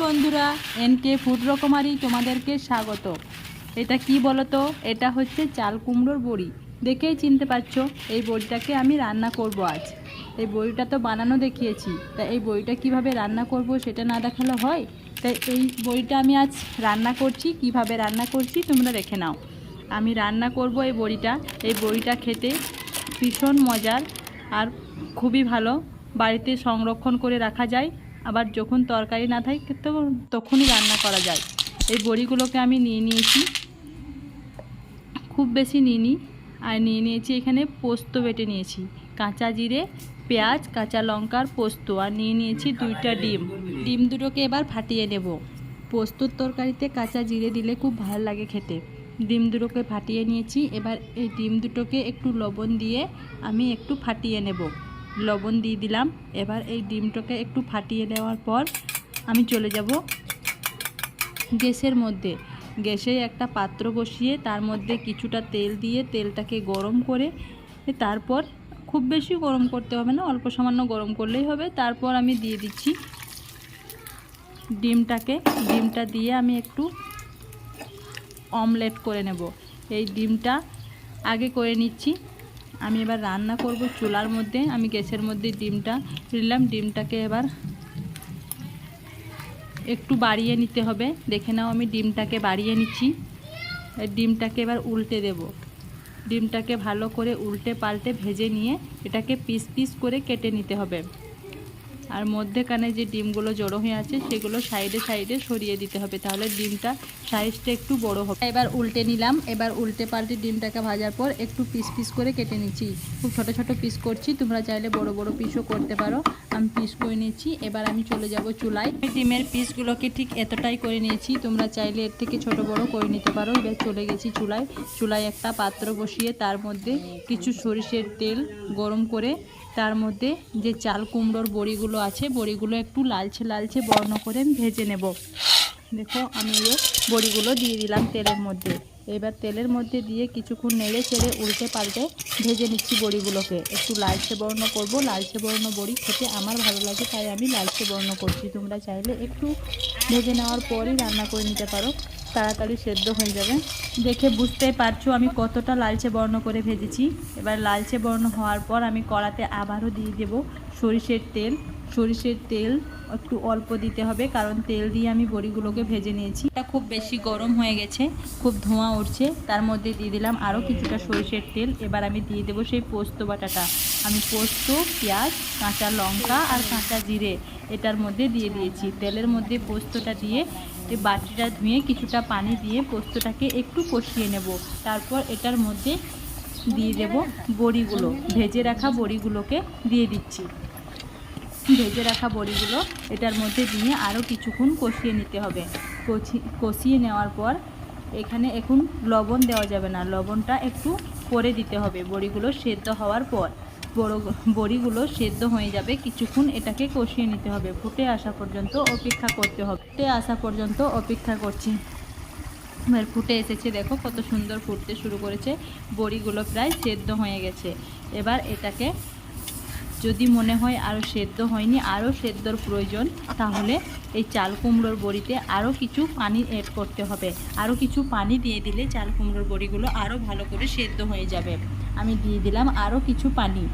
বন্ধুরা, NK food রকমারি তোমাদেরকে স্বাগত। এটা কি বলো তো এটা হচ্ছে চাল কুমড়োর বড়ি। দেখেই চিনতে পারছ, এই বড়িটাকে আমি রান্না করব আজ। এই বড়িটা তো বানানো দেখিয়েছি। তা এই বড়িটা কীভাবে রান্না করব সেটা না দেখালে হয়? তাই এই বড়িটা আমি আজ রান্না করছি, কীভাবে রান্না করছি তোমরা দেখে নাও। আমি রান্না করব এই বড়িটা। এই বড়িটা খেতে ভীষণ মজার আর খুবই ভালো। বাড়িতে সংরক্ষণ করে রাখা যায়। আবার যখন তরকারি না থাকে, তো তখনই রান্না করা যায়। এই বড়িগুলোকে আমি নিয়ে নিয়েছি। খুব বেশি নিইনি আর নিয়ে নিয়েছি এখানে পোস্ত বেটে নিয়েছি। কাঁচা জিরে, পেঁয়াজ, কাঁচা লঙ্কার পোস্ত। আর নিয়ে নিয়েছি দুইটা ডিম। ডিম দুটোকে এবার ফাটিয়ে নেব। পোস্তর তরকারিতে কাঁচা জিরে দিলে খুব ভালো লাগে খেতে। ডিম দুটোকে ফাটিয়ে নিয়েছি। এবার এই ডিম দুটোকে একটু লবণ দিয়ে আমি একটু ফাটিয়ে নেব। লবণ দিয়ে দিলাম। এবার এই ডিমটাকে একটু ফাটিয়ে নেওয়ার পর আমি চলে যাব গ্যাসের মধ্যে। গ্যাসে একটা পাত্র বসিয়ে তার মধ্যে কিছুটা তেল দিয়ে তেলটাকে গরম করে তারপর খুব বেশি গরম করতে হবে না, অল্প সামান্য গরম করলেই হবে। তারপর আমি দিয়ে দিচ্ছি ডিমটাকে। ডিমটা দিয়ে আমি একটু অমলেট করে নেব। এই ডিমটা আগে করে নিচ্ছি। আমি এবার রান্না করব চুলার মধ্যে। আমি গ্যাসের মধ্যে ডিমটা দিলাম। ডিমটাকে এবার একটু বাড়িয়ে নিতে হবে। দেখে নাও, আমি ডিমটাকে বাড়িয়ে নিচ্ছি। ডিমটাকে এবার উল্টে দেব। ডিমটাকে ভালো করে উল্টে পাল্টে ভেজে নিয়ে এটাকে পিস পিস করে কেটে নিতে হবে। আর মধ্যেখানে যে ডিমগুলো জড়ো হয়ে আছে, সেগুলো সাইডে সাইডে সরিয়ে দিতে হবে, তাহলে ডিমটা সাইজটা একটু বড় হবে। এবার উল্টে নিলাম। এবার উল্টে পাল্টে ডিমটাকে ভাজার পর একটু পিস পিস করে কেটে নিচ্ছি। খুব ছোট ছোট পিস করছি, তোমরা চাইলে বড় বড় পিসও করতে পারো। আমি পিস করে নিয়েছি এবার আমি চলে যাব চুলায়। ডিমের পিসগুলোকে ঠিক এতটাই করে নিয়েছি, তোমরা চাইলে এর থেকে ছোট বড় করে নিতে পারো। এবার চলে গেছি চুলায়। চুলায় একটা পাত্র বসিয়ে তার মধ্যে কিছু সরিষের তেল গরম করে, তার মধ্যে যে চাল কুমড়োর বড়িগুলো আছে, বড়িগুলো একটু লালচে লালচে বর্ণ করে ভেজে নেব। দেখো, আমি এই বড়িগুলো দিয়ে দিলাম তেলের মধ্যে। এবার তেলের মধ্যে দিয়ে কিছুক্ষণ নেড়ে চেড়ে উল্টে পাল্টে ভেজে নিচ্ছি বড়িগুলোকে। একটু লালচে বর্ণ করব, লালচে বর্ণ বড়ি খেতে আমার ভালো লাগে, তাই আমি লালচে বর্ণ করছি। তোমরা চাইলে একটু ভেজে নেওয়ার পরই রান্না করে নিতে পারো। তাড়াতাড়ি সেদ্ধ হয়ে যাবে। দেখে বুঝতেই পারছ আমি কতটা লালচে বর্ণ করে ভেজেছি। এবার লালচে বর্ণ হওয়ার পর আমি কড়াতে আবারও দিয়ে দেব সরিষের তেল। সরিষের তেল একটু অল্প দিতে হবে, কারণ তেল দিয়ে আমি বড়িগুলোকে ভেজে নিয়েছি। এটা খুব বেশি গরম হয়ে গেছে, খুব ধোঁয়া উঠছে। তার মধ্যে দিয়ে দিলাম আরও কিছুটা সরিষের তেল। এবার আমি দিয়ে দেবো সেই পোস্ত বাটাটা। আমি পোস্ত, পেঁয়াজ, কাঁচা লঙ্কা আর কাঁচা জিরে এটার মধ্যে দিয়ে দিয়েছি। তেলের মধ্যে পোস্তটা দিয়ে এই বাটিটা ধুয়ে কিছুটা পানি দিয়ে পোস্তটাকে একটু কষিয়ে নেব। তারপর এটার মধ্যে দিয়ে দেব বড়িগুলো। ভেজে রাখা বড়িগুলোকে দিয়ে দিচ্ছি। ভেজে রাখা বড়িগুলো এটার মধ্যে দিয়ে আরও কিছুক্ষণ কষিয়ে নিতে হবে। কষি কষিয়ে নেওয়ার পর এখানে এখন লবণ দেওয়া যাবে না। লবণটা একটু পরে দিতে হবে। বড়িগুলো সেদ্ধ হওয়ার পর বড় বড়িগুলো সেদ্ধ হয়ে যাবে। কিছুক্ষণ এটাকে কষিয়ে নিতে হবে। ফুটে আসা পর্যন্ত অপেক্ষা করতে হবে। ফুটে আসা পর্যন্ত অপেক্ষা করছি। এবার ফুটে এসেছে, দেখো কত সুন্দর ফুটতে শুরু করেছে। বড়িগুলো প্রায় সেদ্ধ হয়ে গেছে। এবার এটাকে যদি মনে হয় আরও সেদ্ধ হয়নি আরও সেদ্ধর প্রয়োজন, তাহলে এই চাল কুমড়োর বড়িতে আরও কিছু পানি অ্যাড করতে হবে। আরও কিছু পানি দিয়ে দিলে চাল কুমড়োর বড়িগুলো আরও ভালো করে সেদ্ধ হয়ে যাবে। আমি দিয়ে দিলাম আরও কিছু পানি।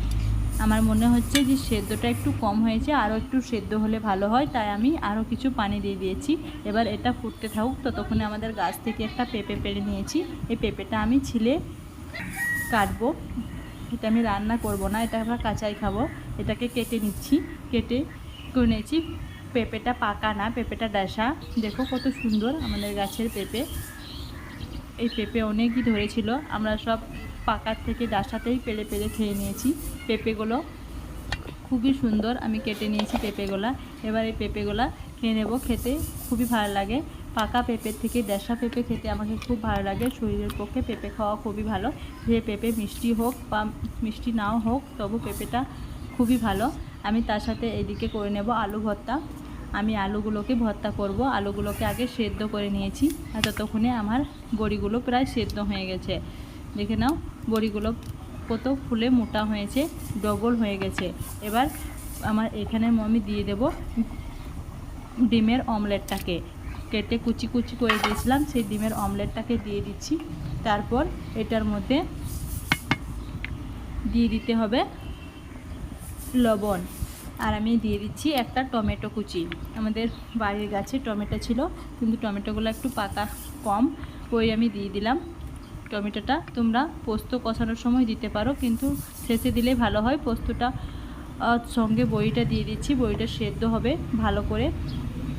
আমার মনে হচ্ছে যে সেদ্ধটা একটু কম হয়েছে, আরও একটু সেদ্ধ হলে ভালো হয়, তাই আমি আরও কিছু পানি দিয়ে দিয়েছি। এবার এটা ফুটতে থাকুক, ততক্ষণে আমাদের গাছ থেকে একটা পেঁপে পেড়ে নিয়েছি। এই পেঁপেটা আমি ছিলে কাটবো। এটা আমি রান্না করব না, এটা আমরা কাঁচাই খাব। এটাকে কেটে নিচ্ছি, কেটে করে নিয়েছি। পেঁপেটা পাকা না, পেঁপেটা ডাসা। দেখো কত সুন্দর আমাদের গাছের পেঁপে। এই পেঁপে অনেকই ধরেছিল। আমরা সব পাকার থেকে ডাসাতেই পেলে পেলে খেয়ে নিয়েছি। পেঁপেগুলো খুবই সুন্দর। আমি কেটে নিয়েছি পেঁপেগুলা। এবার এই পেঁপেগুলা খেয়ে নেব। খেতে খুবই ভালো লাগে। পাকা পেঁপের থেকে দেশা পেঁপে খেতে আমাকে খুব ভালো লাগে। শরীরের পক্ষে পেঁপে খাওয়া খুবই ভালো। যে পেঁপে মিষ্টি হোক বা মিষ্টি নাও হোক, তবু পেঁপেটা খুবই ভালো। আমি তার সাথে এদিকে করে নেব আলু ভর্তা। আমি আলুগুলোকে ভর্তা করব। আলুগুলোকে আগে সেদ্ধ করে নিয়েছি আর ততক্ষণে আমার বড়িগুলো প্রায় সেদ্ধ হয়ে গেছে। দেখে নাও, বড়িগুলো কত ফুলে মোটা হয়েছে, ডবল হয়ে গেছে। এবার আমার এখানে আমি দিয়ে দেব ডিমের অমলেটটাকে। কেটে কুচি কুচি করে দিয়েছিলাম, সেই ডিমের অমলেটটাকে দিয়ে দিচ্ছি। তারপর এটার মধ্যে দিয়ে দিতে হবে লবণ। আর আমি দিয়ে দিচ্ছি একটা টমেটো কুচি। আমাদের বাড়ির গাছে টমেটো ছিল, কিন্তু টমেটোগুলো একটু পাকা কম, ওই আমি দিয়ে দিলাম। টমেটোটা তোমরা পোস্ত কষানোর সময় দিতে পারো, কিন্তু শেষে দিলেই ভালো হয়। পোস্তটা সঙ্গে বড়িটা দিয়ে দিচ্ছি, বড়িটা সেদ্ধ হবে ভালো করে।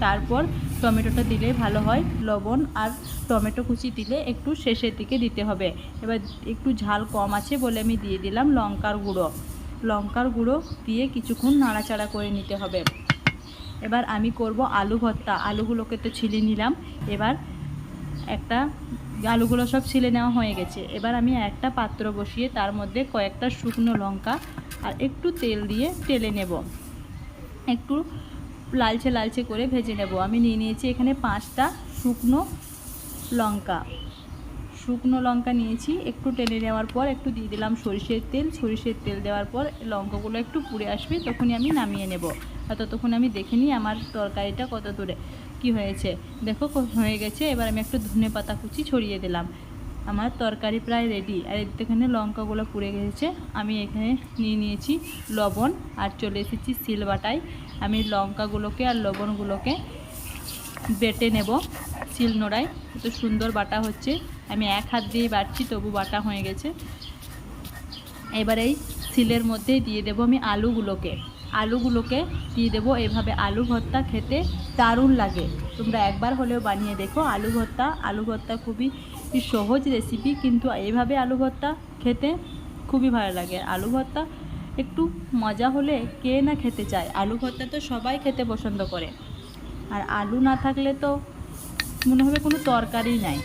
তারপর টমেটোটা দিলে ভালো হয়, লবণ আর টমেটো কুচি দিলে একটু শেষের দিকে দিতে হবে। এবার একটু ঝাল কম আছে বলে আমি দিয়ে দিলাম লঙ্কার গুঁড়ো। লঙ্কার গুঁড়ো দিয়ে কিছুক্ষণ নাড়াচাড়া করে নিতে হবে। এবার আমি করব আলু ভর্তা। আলুগুলোকে তো ছিলে নিলাম। এবার একটা, আলুগুলো সব ছিলে নেওয়া হয়ে গেছে। এবার আমি একটা পাত্র বসিয়ে তার মধ্যে কয়েকটা শুকনো লঙ্কা আর একটু তেল দিয়ে টেলে নেব। একটু লালচে লালচে করে ভেজে নেব। আমি নিয়ে নিয়েছি এখানে পাঁচটা শুকনো লঙ্কা। শুকনো লঙ্কা নিয়েছি, একটু টেনে নেওয়ার পর একটু দিয়ে দিলাম সরিষের তেল সরিষের তেল দেওয়ার পর লঙ্কাগুলো একটু পুড়ে আসবে, তখনই আমি নামিয়ে নেব। আর ততক্ষণ আমি দেখে নিই আমার তরকারিটা কত দূরে, কি হয়েছে। দেখো হয়ে গেছে, এবার আমি একটু ধনে পাতা কুচি ছড়িয়ে দিলাম। আমার তরকারি প্রায় রেডি আর এখানে লঙ্কাগুলো পুড়ে গেছে। আমি এখানে নিয়ে নিয়েছি লবণ, আর চলে এসেছি সিলবাটায় আমি লঙ্কাগুলোকে আর লবণগুলোকে বেটে নেব। শিল নোড়ায়, এত সুন্দর বাটা হচ্ছে। আমি এক হাত দিয়ে বাটছি, তবু বাটা হয়ে গেছে। এবার এই শিলের মধ্যে দিয়ে দেবো আমি আলুগুলোকে। আলুগুলোকে দিয়ে দেবো, এভাবে আলু ভর্তা খেতে দারুণ লাগে। তোমরা একবার হলেও বানিয়ে দেখো, আলু ভর্তা। আলু ভর্তা খুবই সহজ রেসিপি কিন্তু এইভাবে আলু ভর্তা খেতে খুবই ভালো লাগে। আলু ভর্তা একটু মজা হলে কে না খেতে চায়? আলু ভর্তা তো সবাই খেতে পছন্দ করে। আর আলু না থাকলে তো মনে হবে কোনো তরকারি নাই।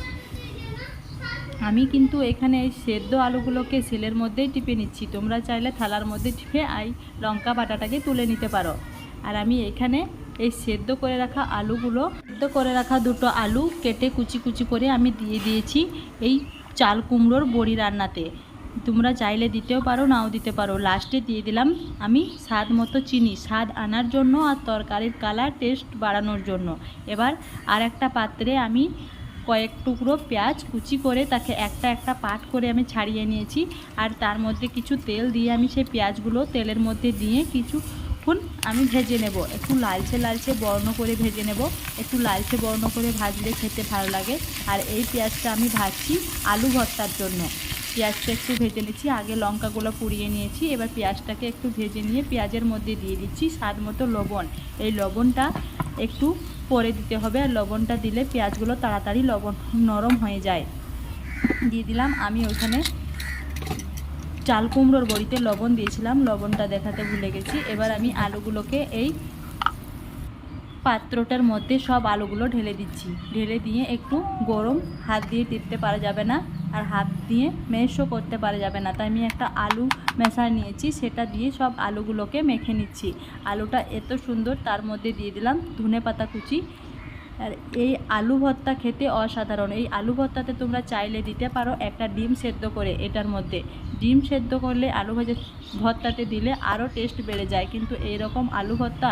আমি কিন্তু এখানে এই সেদ্ধ আলুগুলোকে সেলের মধ্যেই টিপে নিচ্ছি। তোমরা চাইলে থালার মধ্যে টিপে আই লঙ্কা বাটাটাকে তুলে নিতে পারো। আর আমি এখানে এই সেদ্ধ করে রাখা আলুগুলো, সেদ্ধ করে রাখা দুটো আলু কেটে কুচি কুচি করে আমি দিয়ে দিয়েছি এই চাল কুমড়োর বড়ি রান্নাতে। তোমরা চাইলে দিতেও পারো, নাও দিতে পারো। লাস্টে দিয়ে দিলাম আমি স্বাদ মতো চিনি। স্বাদ আনার জন্য আর তরকারির কালার টেস্ট বাড়ানোর জন্য। এবার আর একটা পাত্রে আমি কয়েক টুকরো পেঁয়াজ কুচি করে তাকে একটা একটা পাট করে আমি ছাড়িয়ে নিয়েছি। আর তার মধ্যে কিছু তেল দিয়ে আমি সেই পেঁয়াজগুলো তেলের মধ্যে দিয়ে কিছু কিছুক্ষণ আমি ভেজে নেব। একটু লালচে লালচে বর্ণ করে ভেজে নেব। একটু লালচে বর্ণ করে ভাজলে খেতে ভালো লাগে। আর এই পেঁয়াজটা আমি ভাজছি আলু ভর্তার জন্য। পেঁয়াজটা একটু ভেজে নিচ্ছি। আগে লঙ্কাগুলো পুড়িয়ে নিয়েছি। এবার পেঁয়াজটাকে একটু ভেজে নিয়ে পেঁয়াজের মধ্যে দিয়ে দিচ্ছি স্বাদ মতো লবণ। এই লবণটা একটু পরে দিতে হবে আর লবণটা দিলে পেঁয়াজগুলো তাড়াতাড়ি লবণ নরম হয়ে যায়। দিয়ে দিলাম, আমি ওখানে চাল কুমড়োর বড়িতে লবণ দিয়েছিলাম। লবণটা দেখাতে ভুলে গেছি। এবার আমি আলুগুলোকে এই পাত্রটার মধ্যে সব আলুগুলো ঢেলে দিচ্ছি। ঢেলে দিয়ে একটু গরম হাত দিয়ে টিপতে পারা যাবে না। আর হাত দিয়ে মেশও করতে পারা যাবে না। তাই আমি একটা আলু মেশা নিয়েছি, সেটা দিয়ে সব আলুগুলোকে মেখে নিচ্ছি। আলুটা এত সুন্দর, তার মধ্যে দিয়ে দিলাম ধনে পাতা কুচি। আর এই আলু ভর্তা খেতে অসাধারণ। এই আলু ভর্তাতে তোমরা চাইলে দিতে পারো একটা ডিম সেদ্ধ করে এটার মধ্যে। ডিম সেদ্ধ করলে আলু ভাজা ভর্তাতে দিলে আরও টেস্ট বেড়ে যায়, কিন্তু এইরকম আলু ভর্তা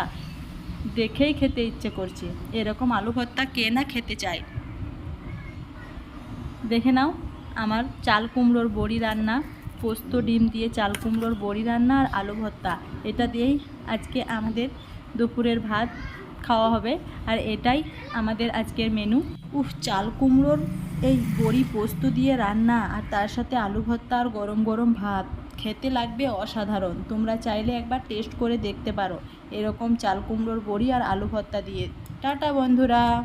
দেখেই খেতে ইচ্ছে করছে। এরকম আলু ভর্তা কে না খেতে চায়? দেখে নাও। আমার চাল কুমড়োর বড়ি রান্না, পোস্ত, ডিম দিয়ে চাল কুমড়োর বড়ি রান্না আর আলু ভর্তা। এটা দিয়েই আজকে আমাদের দুপুরের ভাত খাওয়া হবে আর এটাই আমাদের আজকের মেনু উফ, চাল কুমড়োর এই বড়ি পোস্ত দিয়ে রান্না আর তার সাথে আলু ভর্তা আর গরম গরম ভাত, খেতে লাগবে অসাধারণ। তোমরা চাইলে একবার টেস্ট করে দেখতে পারো। এরকম চাল কুমড়োর বড়ি আর আলু ভর্তা দিয়ে। টাটা বন্ধুরা।